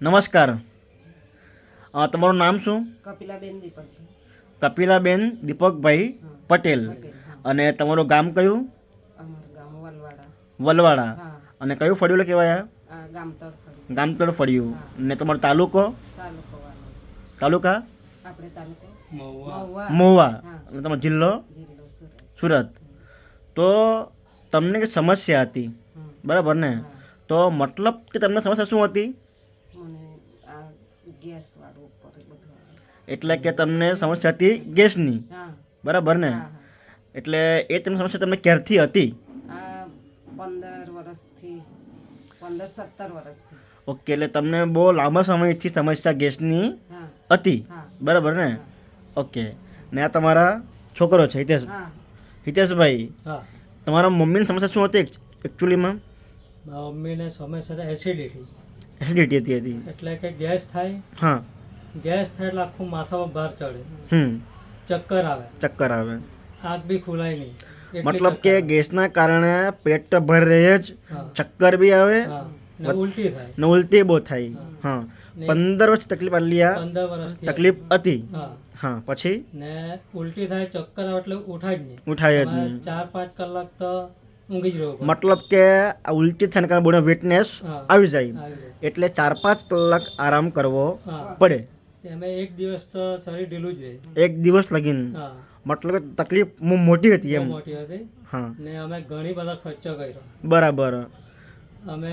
નમસ્કાર. તમારું નામ શું? કપિલાબેન દીપકભાઈ. કપિલાબેન દીપકભાઈ પટેલ. અને તમારું ગામ કયું? વલવાડા. વલવાડા. અને કયું ફળિયું કહેવાય ગામતળ ફળિયું. ને તમારો તાલુકો? તાલુકો તાલુકા? મહુવા. અને તમારો જિલ્લો? સુરત. તો તમને કે સમસ્યા હતી. બરાબર ને? તો મતલબ કે તમને સમસ્યા શું હતી? ગેસ વાળું ઉપર બધું એટલે કે તમને સમસ્યા હતી ગેસની? હા. બરાબર ને? એટલે એ તમને સમસ્યા તમને ક્યારથી હતી? આ પંદર વર્ષથી પંદર સત્તર વર્ષથી. ઓકે એટલે તમને બહુ લાંબા સમયથી સમસ્યા ગેસની હા. હતી. હા. બરાબર ને? ઓકે. ને આ તમારા છોકરો છે હિતેશ. હા. હિતેશભાઈ હા. તમારા મમ્મીની સમસ્યા શું હતી એકચ્યુઅલીમાં મારા મમ્મીને સમસ્યા એસિડિટી એસિડિટી હતી હતી. એટલે કે ગેસ થાય હા. ગેસ થાય એટલે આખું માથામાં ભાર ચડે. હમ. ચક્કર આવે. ચક્કર આવે. આંખ બી ખુલાય નહીં. મતલબ કે ગેસના કારણે પેટ ભર રહે જ ચક્કર બી આવે ઉલટી થાય. ને ઉલટી બહુ થાય. હા. પંદર વર્ષ તકલીફ આટલી આ તકલીફ હતી. હા. હા પછી? ને ઉલટી થાય ચક્કર આવે એટલે ઉઠાય જ નહીં. ઉઠાય જ નહીં. ચાર પાંચ કલાક તો ઊંઘી જ રહેવું મતલબ કે આ ઉલટી થઈને કારણે બોડીનો વીકનેસ આવી જાય. એટલે ચાર પાંચ કલાક આરામ કરવો પડે. અમે એક દિવસ તો શરીર ઢીલું જ રહે. એક દિવસ લગીન. મતલબ કે તકલીફ મોટી હતી એમ. મોટી હતી. હા. ને અમે ઘણી બધા ખર્ચો કર્યો. બરાબર. અમે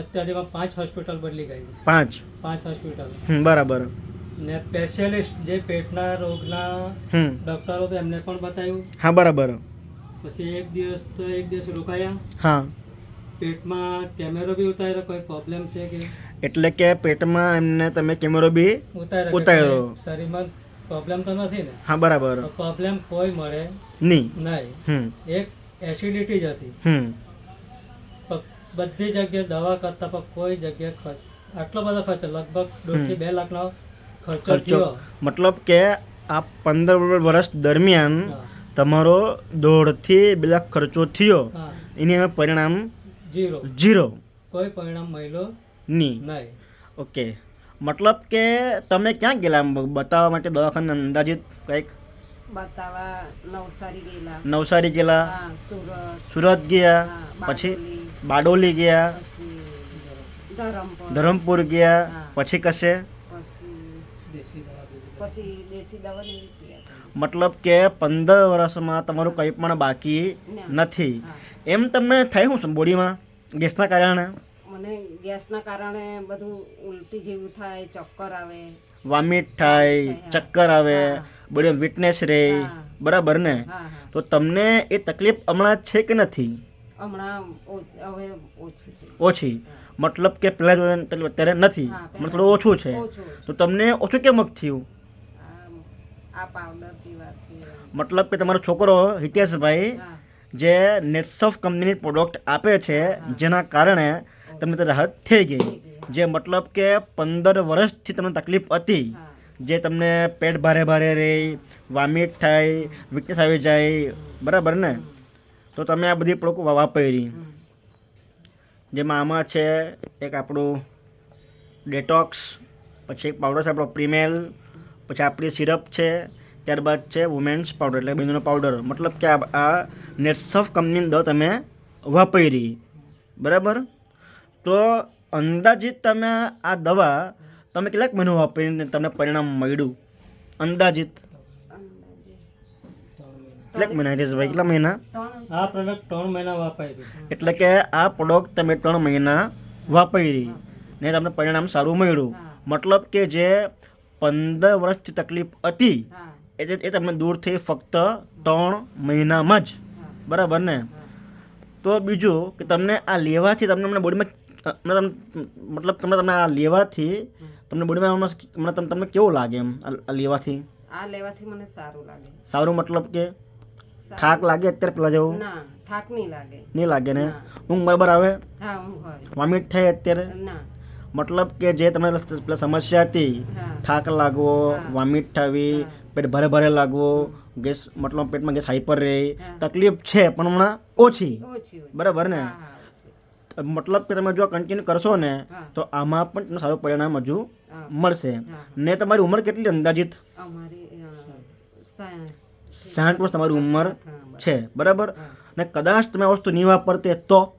અત્યારે પાંચ હોસ્પિટલ બદલી ગઈ. પાંચ. પાંચ હોસ્પિટલ બરાબર. ને સ્પેશિયાલિસ્ટ જે પેટના રોગના ડૉક્ટરો તો એમને પણ બતાવ્યું. હા બરાબર. પછી એક દિવસ તો એક દિવસ રોકાયા. હા. પેટમાં કેમેરો બી ઉતાર્યો કોઈ પ્રોબ્લેમ છે કે? એટલે કે પેટમાં એમને તમે કેમેરો બી ઉતાર્યો ઉતાર્યો. શરીરમાં પ્રોબ્લેમ તો નથી ને? હા બરાબર. પ્રોબ્લેમ કોઈ મળે નહીં. નહીં. એક એસિડિટી જ હતી. બધી જગ્યાએ દવા કરતા પણ કોઈ જગ્યાએ ખર્ચ આટલો બધો ખર્ચો લગભગ દોઢથી બે લાખનો ખર્ચો થયો. મતલબ કે આ પંદર વર્ષ દરમિયાન તમારો દોઢથી બે લાખ ખર્ચો થયો. એની અમે પરિણામ જીરો ઝીરો. કોઈ પરિણામ મળ્યો નહીં નહીં. ઓકે. મતલબ કે તમે ક્યાં ગયેલા? બતાવવા માટે દવાખાને અંદાજિત કંઈક? નવસારી ગયેલા. નવસારી ગયેલા? સુરત. સુરત ગયા? પછી બારડોલી, બારડોલી ગયા? ધરમપુર. ધરમપુર ગયા? પછી કશે? પછી દેશી દવા મતલબ કે પંદર વર્ષમાં તમારું કંઈ પણ બાકી નથી. એમ તમને થાય શું બોડીમાં ગેસના કારણે? મને ગેસના કારણે બધું ઉલટી જેવું થાય ચક્કર આવે. વોમિટ થાય ચક્કર આવે બોડી વીકનેસ રહે. બરાબર ને? તો તમને એ તકલીફ હમણાં છે કે નથી? ઓછી મતલબ કે પહેલાં અત્યારે નથી. મતલબ મને થોડું ઓછું છે. તો તમને ઓછું કેમ થયું? આ આ પાવડર પીવાથી મતલબ કે તમારો છોકરો હિતેશભાઈ જે નેટસોફ કંપનીની પ્રોડક્ટ આપે છે જેના કારણે તમને તે રાહત થઈ ગઈ. જે મતલબ કે પંદર વર્ષથી તમને તકલીફ હતી જે તમને પેટ ભારે ભારે રહે વામિટ થાય વીકનેસ આવી જાય બરાબર ને? તો તમે આ બધી પ્રોડક્ટ વાપરી. જેમાં આમાં છે એક આપણું ડેટોક્સ પછી એક પાવડર છે આપણો પ્રીમેલ પછી આપણી સિરપ છે ત્યારબાદ છે વુમેન્સ પાવડર એટલે બંનેનો પાવડર મતલબ કે આ- નેટસફ કંપનીની દવા તમે વાપરી. બરાબર? તો અંદાજિત તમે આ દવા તમે કેટલાક મહિનો વાપરીને તમને પરિણામ મળ્યું? અંદાજિત. અંદાજે કેટલાક મહિના મહિના હિતેશભાઈ કેટલા મહિના? આ પ્રોડક્ટ ત્રણ મહિના વાપરી. એટલે કે આ પ્રોડક્ટ તમે ત્રણ મહિના વાપરી ને તમને પરિણામ સારું મળ્યું. મતલબ કે જે પંદર વર્ષથી તકલીફ હતી. એટલે એ તમને દૂર થઈ ફક્ત ત્રણ મહિનામાં જ. બરાબર ને? તો બીજું કે તમને આ લેવાથી તમને હમણાં બોડીમાં મતલબ તમને તમને આ લેવાથી તમને બોડીમાં હમણાં તમને કેવું લાગે એમ આ લેવાથી? આ લેવાથી મને સારું લાગે. સારું મતલબ કે? થાક લાગે અત્યારે પેલા જેવું? ના થાક નહીં લાગે. નહીં લાગે ને? ઊંઘ બરાબર આવે? હા ઊંઘ હોય વોમિટ થાય અત્યારે? ના. મતલબ કે જે તમને સમસ્યા હતી થાક લાગવો વોમિટ થવી પેટ ભારે ભારે લાગવો ગેસ મતલબ પેટમાં ગેસ હાઈપર રહે તકલીફ છે પણ હમણાં ઓછી. બરાબર ને? મતલબ કે તમે જો કન્ટિન્યુ કરશો ને તો આમાં પણ તમને સારું પરિણામ હજુ મળશે. ને તમારી ઉંમર કેટલી અંદાજિત? સાઠ. વર્ષ તમારી ઉંમર છે બરાબર? ને કદાચ તમે આ વસ્તુ નહીં વાપરતે તો આ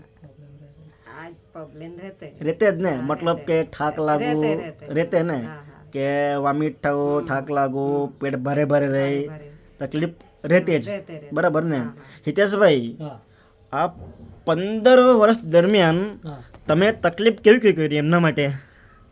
જ પ્રોબ્લેમ રહેતે જ ને મતલબ કે થાક લાગવું રહેતે. ને. કે વોમિટ થવું થાક લાગવું પેટ ભારે ભારે રહી તકલીફ રહેતે જ. બરાબર ને. હિતેશભાઈ હા. આ પંદર વર્ષ દરમિયાન તમે તકલીફ કેવી કેવી કરી એમના માટે?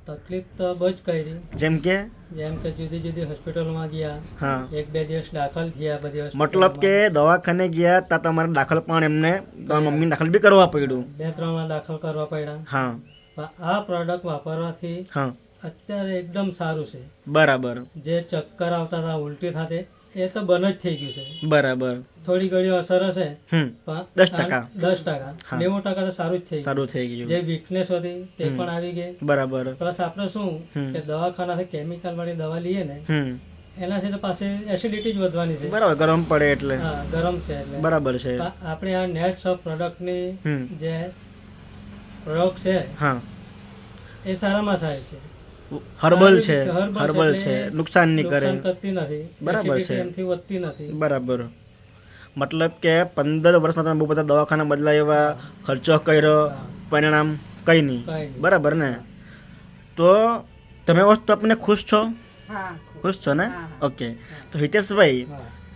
તકલીફ તો બહુ જ કરી. જેમ કે? જેમ કે જુદી જુદી હોસ્પિટલમાં ગયા હા. એક બે દિવસ દાખલ થયા બધી મતલબ કે દવાખાને ગયા તા તમારે દાખલ પણ એમને તમારા મમ્મી દાખલ બી કરવા પડ્યું. બે ત્રણ વાર દાખલ કરવા પડ્યા. હા. આ પ્રોડક્ટ વાપરવાથી હા. અત્યારે એકદમ સારું છે. બરાબર. જે ચક્કર આવતા હતા ઉલટી થતી એ તો બંધ જ થઈ ગયું છે. બરાબર. થોડી ઘણી અસર હશે. દસ ટકા. દસ ટકા. નેવું ટકા તો સારું જ થઈ સારું થઈ ગયું. જે વીકનેસ હતી તે પણ આવી ગઈ. બરાબર. પ્લસ આપણે શું. કે દવાખાનાથી કેમિકલ વાળી દવા લઈએ ને એનાથી તો પાસે એસિડિટી જ વધવાની છે. બરાબર ગરમ પડે એટલે. હા ગરમ છે એટલે. બરાબર છે. આપણે આ નેટ ઓફ પ્રોડક્ટની ની જે પ્રયોગ છે હા. એ સારામાં થાય છે. હર્બલ છે હર્બલ છે નુકસાન નહીં કરે. બરાબર છે. બરાબર. મતલબ કે પંદર વર્ષમાં તમે બહુ બધા દવાખાના બદલાવ્યા ખર્ચો કર્યો પરિણામ કંઈ નહીં. બરાબર ને? તો તમે વસ્તુ આપને ખુશ છો? ખુશ. છો ને. ઓકે. તો હિતેશભાઈ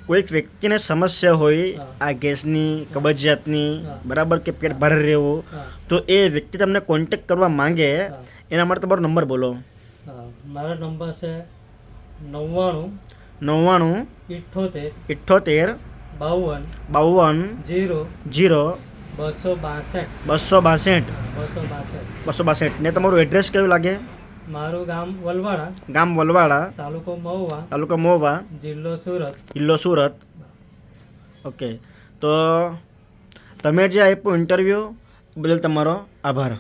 કોઈક વ્યક્તિને સમસ્યા હોય આ ગેસની કબજિયાતની બરાબર કે પેટ ભારે રહેવું તો એ વ્યક્તિ તમને કોન્ટેક્ટ કરવા માંગે એના માટે તમારો નંબર બોલો. મારો નંબર છે નવ્વાણું નવ્વાણું ઇઠ્ઠોતેર ઇઠ્ઠોતેર બાવન બાવન જીરો જીરો બસો બાસઠ બસો બાસઠ બસો બાસઠ. બસો બાસઠ. ને તમારું એડ્રેસ કયું લાગે? મારું ગામ વલવાડા ગામ વલવાડા. તાલુકો મહુવા. તાલુકો મહુવા. જિલ્લો સુરત. જિલ્લો સુરત. ઓકે. તો તમે જે આપ્યું ઇન્ટરવ્યૂ બદલ તમારો આભાર.